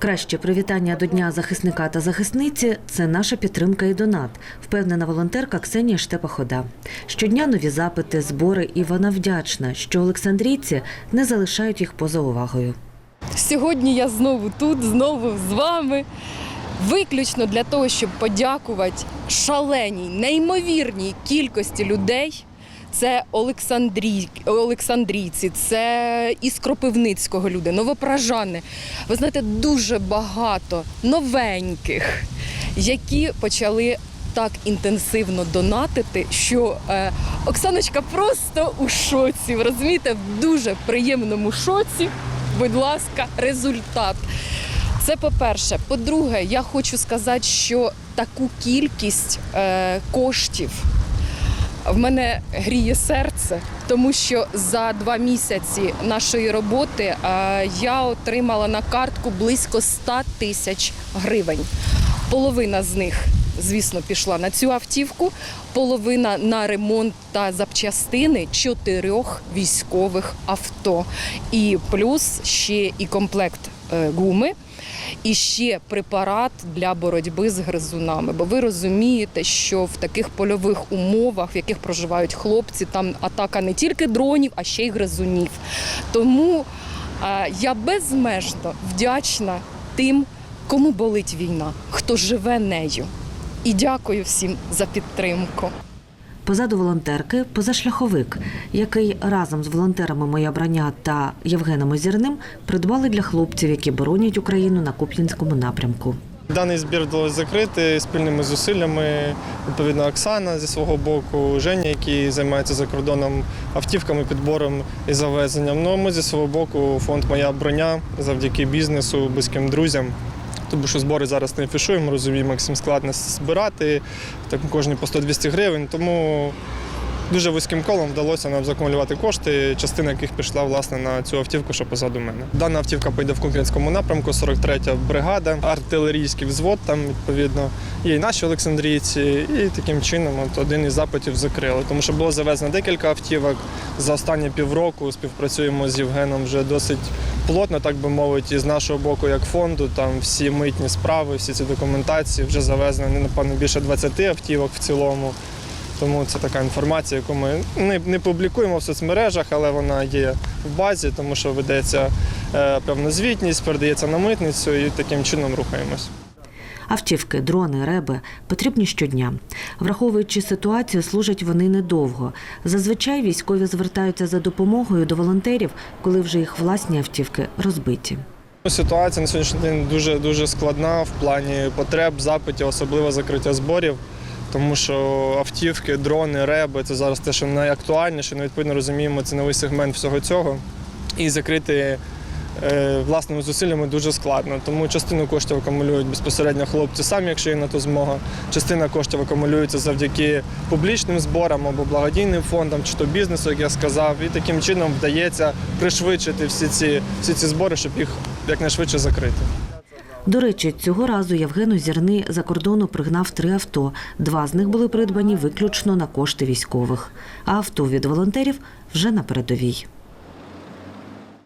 Краще привітання до Дня захисника та захисниці це наша підтримка і донат, впевнена волонтерка Ксенія Штепахода. Щодня нові запити, збори, і вона вдячна, що олександрійці не залишають їх поза увагою. Сьогодні я знову тут, знову з вами. Виключно для того, щоб подякувати шаленій, неймовірній кількості людей. Це Олександрій, Олександрійці, це із Кропивницького люди, новопражани. Ви знаєте, дуже багато новеньких, які почали так інтенсивно донатити, що е, Оксаночка просто у шоці. Розумієте, в дуже приємному шоці. Будь ласка, результат. Це по-перше. По-друге, я хочу сказати, що таку кількість е, коштів в мене гріє серце, тому що за два місяці нашої роботи е, я отримала на картку близько 100 тисяч гривень. Половина з них, звісно, пішла на цю автівку, половина на ремонт та запчастини чотирьох військових авто. І плюс ще і комплект гуми. І ще препарат для боротьби з гризунами. Бо ви розумієте, що в таких польових умовах, в яких проживають хлопці, там атака не тільки дронів, а ще й гризунів. Тому е, я безмежно вдячна тим, кому болить війна, хто живе нею. І дякую всім за підтримку. Позаду волонтерки позашляховик, який разом з волонтерами Моя броня та Євгеном Озірним придбали для хлопців, які боронять Україну на Куп'янському напрямку. Даний збір вдалося закрити спільними зусиллями. Відповідно, Оксана зі свого боку, Женя, який займається за кордоном автівками, підбором і завезенням. Ну а ми зі свого боку, фонд Моя броня завдяки бізнесу, близьким друзям. Тому що збори зараз не афішуємо, розуміємо, як всім складно збирати, так кожні по 100-200 гривень. Тому дуже вузьким колом вдалося нам закумулювати кошти, частина яких пішла власне на цю автівку, що позаду мене. Дана автівка поїде в Куп'янському напрямку, 43-я бригада, артилерійський взвод там відповідно. Є і наші Олександрійці, і таким чином от один із запитів закрили. Тому що було завезено декілька автівок. За останні півроку співпрацюємо з Євгеном вже досить плотно, так би мовити, і з нашого боку, як фонду, там всі митні справи, всі ці документації вже завезено напевно більше 20 автівок в цілому. Тому це така інформація, яку ми не, не публікуємо в соцмережах, але вона є в базі, тому що ведеться е, певна звітність, передається на митницю і таким чином рухаємось. Автівки, дрони, реби потрібні щодня. Враховуючи ситуацію, служать вони недовго. Зазвичай військові звертаються за допомогою до волонтерів, коли вже їх власні автівки розбиті. Ситуація на сьогоднішній день дуже дуже складна в плані потреб, запитів, особливо закриття зборів. Тому що автівки, дрони, реби це зараз те, що найактуальніше. Ми відповідно розуміємо ціновий сегмент всього цього. І закрити е, власними зусиллями дуже складно. Тому частину коштів акумулюють безпосередньо хлопці самі, якщо є на то змога. Частина коштів акумулюється завдяки публічним зборам або благодійним фондам, чи то бізнесу, як я сказав. І таким чином вдається пришвидшити всі ці, всі ці збори, щоб їх якнайшвидше закрити. До речі, цього разу Євгену Зірни за кордону пригнав три авто. Два з них були придбані виключно на кошти військових, а авто від волонтерів вже на передовій.